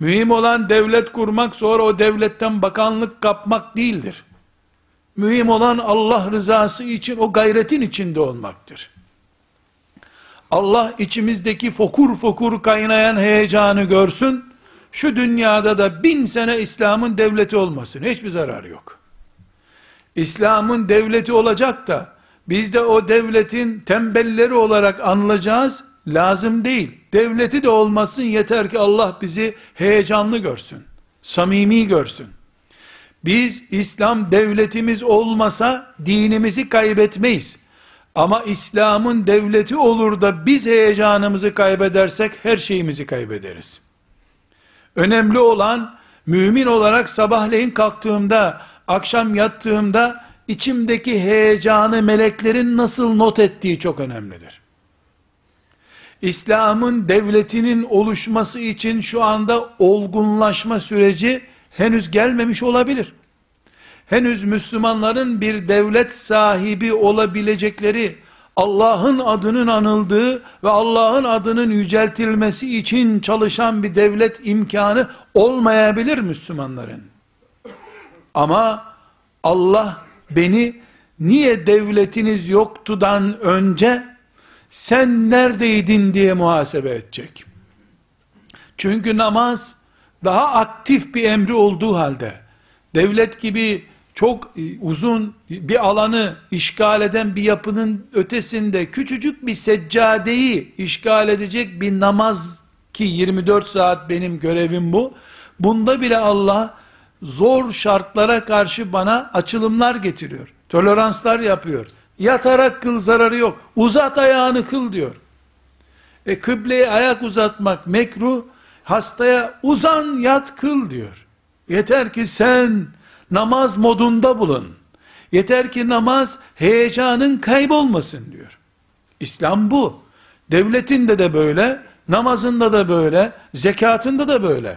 Mühim olan devlet kurmak sonra o devletten bakanlık kapmak değildir. Mühim olan Allah rızası için o gayretin içinde olmaktır. Allah içimizdeki fokur fokur kaynayan heyecanı görsün, şu dünyada da bin sene İslam'ın devleti olmasın, hiçbir zararı yok. İslam'ın devleti olacak da, biz de o devletin tembelleri olarak anılacağız, lazım değil. Devleti de olmasın yeter ki Allah bizi heyecanlı görsün, samimi görsün. Biz İslam devletimiz olmasa dinimizi kaybetmeyiz. Ama İslam'ın devleti olur da biz heyecanımızı kaybedersek her şeyimizi kaybederiz. Önemli olan mümin olarak sabahleyin kalktığımda, akşam yattığımda içimdeki heyecanı meleklerin nasıl not ettiği çok önemlidir. İslam'ın devletinin oluşması için şu anda olgunlaşma süreci henüz gelmemiş olabilir. Henüz Müslümanların bir devlet sahibi olabilecekleri, Allah'ın adının anıldığı ve Allah'ın adının yüceltilmesi için çalışan bir devlet imkanı olmayabilir Müslümanların. Ama Allah beni niye devletiniz yoktudan önce sen neredeydin diye muhasebe edecek. Çünkü namaz daha aktif bir emri olduğu halde devlet gibi çok e, uzun bir alanı işgal eden bir yapının ötesinde küçücük bir seccadeyi işgal edecek bir namaz ki 24 saat benim görevim bu. Bunda bile Allah zor şartlara karşı bana açılımlar getiriyor. Toleranslar yapıyor. Yatarak kıl zararı yok. Uzat ayağını kıl diyor. E kıbleye ayak uzatmak mekruh. Hastaya uzan yat kıl diyor. Yeter ki sen namaz modunda bulun. Yeter ki namaz heyecanın kaybolmasın diyor. İslam bu. Devletinde de böyle, namazında da böyle, zekatında da böyle.